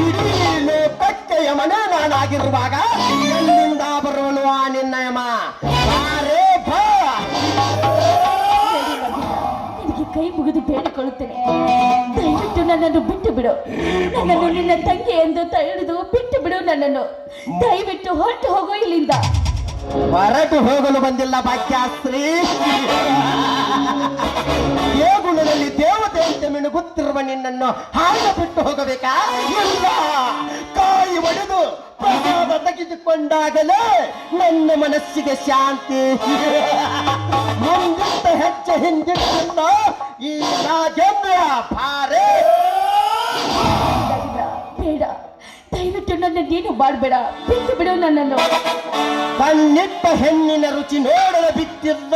ಇಡೀ ಲೋಕಕ್ಕೆ ಯಮನೇ ನಾನಾಗಿರುವಾಗ ಎಲ್ಲಿಂದ ಆ ನಿನ್ನ ಯಮ ಬಾರೇ ಬಾ. ನಿನಗೆ ಕೈ ಮುಗಿದು ಬೇಡಿಕೊಳ್ಳುತ್ತೇನೆ. ದಯವಿಟ್ಟು ನನ್ನನ್ನು ಬಿಟ್ಟು ಬಿಡು ನನ್ನನ್ನು ನಿನ್ನ ತಂಗಿ ಎಂದು ತಿಳಿದು ಬಿಟ್ಟು ಬಿಡು ನನ್ನನ್ನು. ದಯವಿಟ್ಟು ಹೊರಟು ಹೋಗೋ ಇಲ್ಲಿಂದ. ಹೊರಟು ಹೋಗಲು ಬಂದಿಲ್ಲ ವಾಕ್ಯಾಸ್ತ್ರೀ ಮಿಣುಗುತ್ತಿರುವ ನಿನ್ನನ್ನು ಹಾಗ ಬಿಟ್ಟು ಹೋಗಬೇಕಾ? ಇಲ್ಲ. ಕಾಯಿ ಒಡೆದು ಪ್ರಸಾದ ತೆಗೆದುಕೊಂಡಾಗಲೇ ನನ್ನ ಮನಸ್ಸಿಗೆ ಶಾಂತಿ. ಮುಂದಿಟ್ಟ ಹೆಚ್ಚು ಹಿಂದಿಟ್ಟ ಈ ರಾಜೇಂದ್ರ ಭಾರೇ. ಬೇಡ ದಯವಿಟ್ಟು ನನ್ನ ನೀನು ಮಾಡಬೇಡ. ಬಿಟ್ಟು ಬಿಡು ನನ್ನನ್ನು. ಕಣ್ಣಿಟ್ಟ ಹೆಣ್ಣಿನ ರುಚಿ ನೋಡಲು ಬಿತ್ತಿದ್ದ